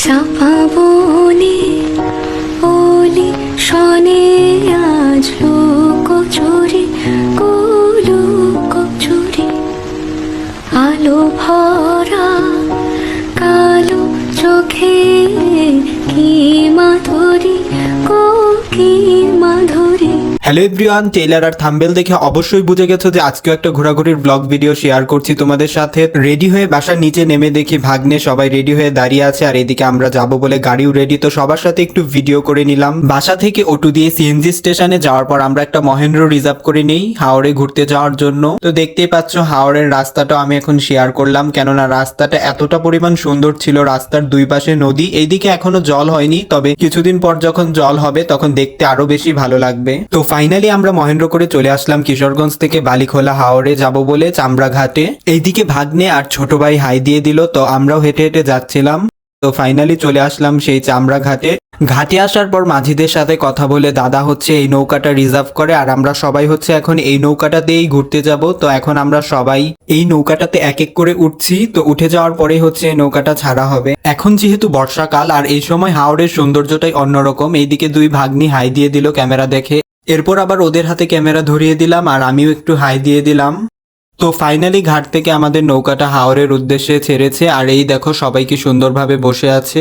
চাপা বলি বলি শনে আজ হ্যালো এভরিওয়ান টেইলার আর থাম্বেল দেখে অবশ্যই বুঝে গেছো যে আজকেও একটা ঘোরাঘুরির ব্লগ ভিডিও শেয়ার করছি। তোমাদের সাথে রেডি হয়ে বাসার নিচে নেমে দেখি ভাগ্নে সবাই রেডি হয়ে দাঁড়িয়ে আছে আর এদিকে আমরা যাব বলে গাড়িও রেডি তো সবার সাথে একটু ভিডিও করে নিলাম। বাসা থেকে অটো দিয়ে সিএনজি স্টেশনে যাওয়ার পর আমরা একটা মহেন্দ্র রিজার্ভ করে নেই হাওড়ে ঘুরতে যাওয়ার জন্য। তো দেখতেই পাচ্ছ হাওড়ের রাস্তাটাও আমি এখন শেয়ার করলাম, কেননা রাস্তাটা এতটা পরিমাণ সুন্দর ছিল, রাস্তার দুই পাশে নদী। এইদিকে এখনও জল হয়নি, তবে কিছুদিন পর যখন জল হবে, তখন দেখতে আরও বেশি ভালো লাগবে। তো ফাইনালি আমরা মহেন্দ্র করে চলে আসলাম কিশোরগঞ্জ থেকে বালিখোলা হাওড়ে যাব বলে চামড়া ঘাটে এইদিকে ভাগ্নে আর ছোট ভাই হাই দিয়ে দিল, তো আমরাও হেঁটে হেঁটে যাচ্ছিলাম। তো ফাইনালি চলে আসলাম সেই চামড়া ঘাটে ঘাটে আসার পর মাঝিদের সাথে কথা বলে দাদা হচ্ছে এই নৌকাটা রিজার্ভ করে, আর আমরা সবাই হচ্ছে এখন এই নৌকাটাতেই ঘুরতে যাব। তো এখন আমরা সবাই এই নৌকাটাতে এক এক করে উঠছি, তো উঠে যাওয়ার পরে হচ্ছে এই নৌকাটা ছাড়া হবে। এখন যেহেতু বর্ষাকাল, আর এই সময় হাওড়ের সৌন্দর্যটাই অন্যরকম, এইদিকে দুই ভাগ্নি হাই দিয়ে দিল ক্যামেরা দেখে। এরপর আবার ওদের হাতে ক্যামেরা ধরিয়ে দিলাম আর আমিও একটু হাই দিয়ে দিলাম। তো ফাইনালি ঘাট থেকে আমাদের নৌকাটা হাওড়ের উদ্দেশ্যে ছেড়েছে আর এই দেখো সবাই কি সুন্দরভাবে বসে আছে।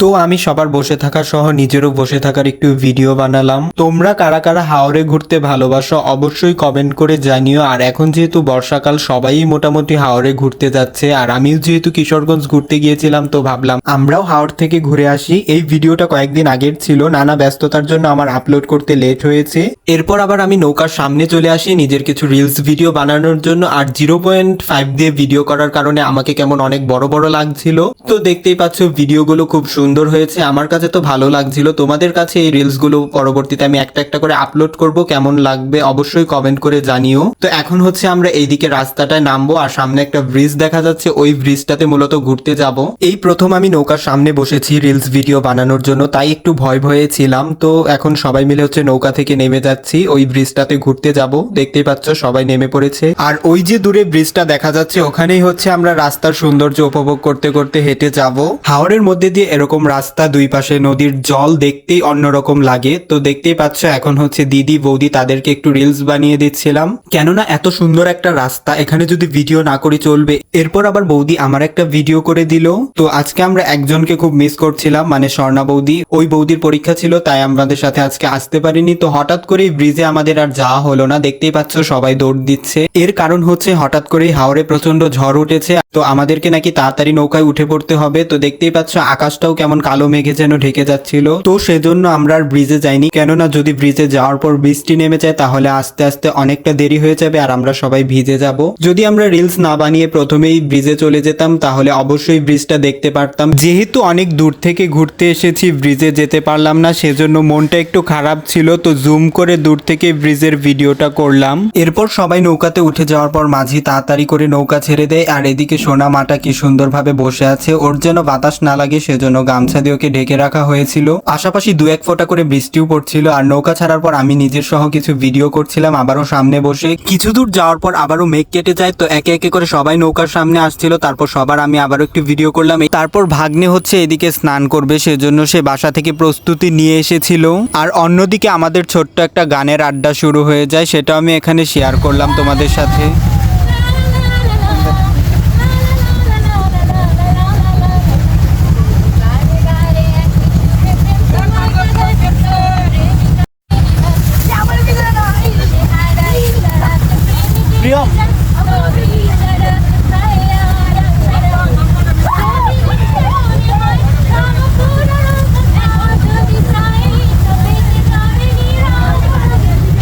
তো আমি সবার বসে থাকা সহ নিজেরও বসে থাকার একটু ভিডিও বানালাম। তোমরা কারা কারা হাওড়ে ঘুরতে ভালোবাসো অবশ্যই কমেন্ট করে জানিও। আর এখন যেহেতু বর্ষাকাল, সবাই মোটামুটি হাওড়ে ঘুরতে যাচ্ছে। আর আমিও যেহেতু কিশোরগঞ্জ ঘুরতে গিয়েছিলাম, তো ভাবলাম আমরাও হাওড় থেকে ঘুরে আসি। এই ভিডিওটা কয়েকদিন আগের ছিল, নানা ব্যস্ততার জন্য আমার আপলোড করতে লেট হয়েছে। এরপর আবার আমি নৌকার সামনে চলে আসি, নিজের কিছু রিলস ভিডিও বানানোর জন্য। আর জিরো পয়েন্ট ফাইভ দিয়ে ভিডিও করার কারণে আমাকে কেমন অনেক বড় বড় লাগছিল। তো দেখতেই পাচ্ছ ভিডিওগুলো খুব সুন্দর হয়েছে। আমার কাছে তো ভালো লাগছিল। তোমাদের কাছে এই রিলসগুলো পরবর্তীতে আমি একটা একটা করে আপলোড করব। কেমন লাগবে অবশ্যই কমেন্ট করে জানিও। তো এখন হচ্ছে আমরা এইদিকে রাস্তাটায় নামবো আর সামনে একটা ব্রিজ দেখা যাচ্ছে। ওই ব্রিজটাতে মূলত ঘুরতে যাব। এই প্রথম আমি নৌকার সামনে বসেছি রিলস ভিডিও বানানোর জন্য, তাই একটু ভয় ভয়ে ছিলাম। তো এখন সবাই মিলে হচ্ছে নৌকা থেকে নেমে যাচ্ছি। ওই ব্রিজটাতে ঘুরতে যাব। দেখতেই পাচ্ছ সবাই নেমে পড়েছে। আর ওই যে দূরে ব্রিজটা দেখা যাচ্ছে, ওখানেই হচ্ছে আমরা রাস্তার সৌন্দর্য উপভোগ করতে করতে হেঁটে যাব। হাওড়ের মধ্যে দিয়ে এরকম রাস্তা দুই পাশে নদীর জল দেখতেই অন্যরকম লাগে। তো দেখতেই পাচ্ছ, এখন হচ্ছে দিদি, বৌদি তাদেরকে একটু রিলস বানিয়ে দিচ্ছিলাম। কেননা এত সুন্দর একটা রাস্তা, এখানে যদি ভিডিও না করে চলবে। এরপর আবার বৌদি আমার একটা ভিডিও করে দিল। তো আজকে আমরা একজনকে খুব মিস করছিলাম মানে স্বর্ণা বৌদি। ওই বৌদির পরীক্ষা ছিল, তাই আমাদের সাথে আজকে আসতে পারিনি। তো হঠাৎ করেই ব্রিজে আমাদের আর যাওয়া হলো না। দেখতেই পাচ্ছ, সবাই দৌড় দিচ্ছে। এর কারণ হচ্ছে হঠাৎ করেই হাওড়ে প্রচণ্ড ঝড় উঠেছে। তো আমাদেরকে নাকি তাড়াতাড়ি নৌকায় উঠে পড়তে হবে। তো দেখতেই পাচ্ছ, আকাশটাও কেমন কালো মেঘে যেন ঢেকে যাচ্ছিল। তো সেজন্য আমরা আর ব্রিজে যাইনি। কেননা যদি ব্রিজে যাওয়ার পর বৃষ্টি নেমে যায়, তাহলে আস্তে আস্তে অনেকটা দেরি হয়ে যাবে আর আমরা সবাই ভিজে যাব। যদি আমরা রিলস না বানিয়ে প্রথমেই ব্রিজে চলে যেতাম, তাহলে অবশ্যই ব্রিজটা দেখতে পারতাম। যেহেতু অনেক দূর থেকে ঘুরতে এসেছি ব্রিজে যেতে পারলাম না, সেজন্য মনটা একটু খারাপ ছিল। তো জুম করে দূর থেকে ব্রিজের ভিডিওটা করলাম। এরপর সবাই নৌকাতে উঠে যাওয়ার পর মাঝি তাড়াতাড়ি করে নৌকা ছেড়ে দেয় আর এদিকে সোনা মাটা কি সুন্দরভাবে বসে আছে? ওর যেন বাতাস না লাগে, সেজন্য গামছা দিয়ে ওকে ঢেকে রাখা হয়েছিল। পাশাপাশি দু এক ফোঁটা করে বৃষ্টিও পড়ছিল, আর নৌকা ছাড়ার পর আমি নিজের সহ কিছু ভিডিও করছিলাম আবারও সামনে বসে। কিছু দূর যাওয়ার পর আবারও মেঘ কেটে যায়, তো একে একে করে সবাই নৌকার সামনে আসছিল, তারপর সবার আমি আবারও একটু ভিডিও করলাম। তারপর ভাগ্নে হচ্ছে এদিকে স্নান করবে, সেজন্য সে বাসা থেকে প্রস্তুতি নিয়ে এসেছিল। আর অন্যদিকে আমাদের ছোট্ট একটা গানের আড্ডা শুরু হয়ে যায়, সেটাও আমি এখানে শেয়ার করলাম তোমাদের সাথে।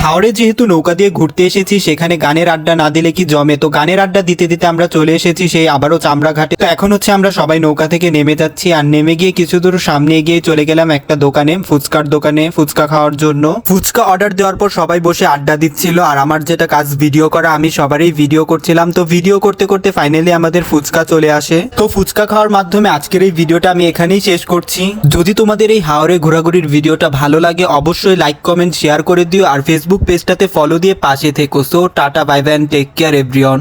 হাওড়ে যেহেতু নৌকা দিয়ে ঘুরতে এসেছি, সেখানে গানের আড্ডা না দিলে কি জমে? তো গানের আড্ডা দিতে দিতে আমরা চলে এসেছি সেই আবারও চামড়া ঘাটে তো এখন হচ্ছে আমরা সবাই নৌকা থেকে নেমে যাচ্ছি আর নেমে গিয়ে কিছু দূর সামনে গিয়ে চলে গেলাম একটা দোকানে, ফুচকার দোকানে, ফুচকা খাওয়ার জন্য। ফুচকা অর্ডার দেওয়ার পর সবাই বসে আড্ডা দিচ্ছিল আর আমার যেটা কাজ ভিডিও করা, আমি সবারই ভিডিও করছিলাম। তো ভিডিও করতে করতে ফাইনালি আমাদের ফুচকা চলে আসে। তো ফুচকা খাওয়ার মাধ্যমে আজকের এই ভিডিওটা আমি এখানেই শেষ করছি। যদি তোমাদের এই হাওড়ে ঘোরাঘুরির ভিডিওটা ভালো লাগে, অবশ্যই লাইক কমেন্ট শেয়ার করে দিও আর ফেসবুক পেজটাতে ফলো দিয়ে পাশে থেকো। So tata bye bye take care everyone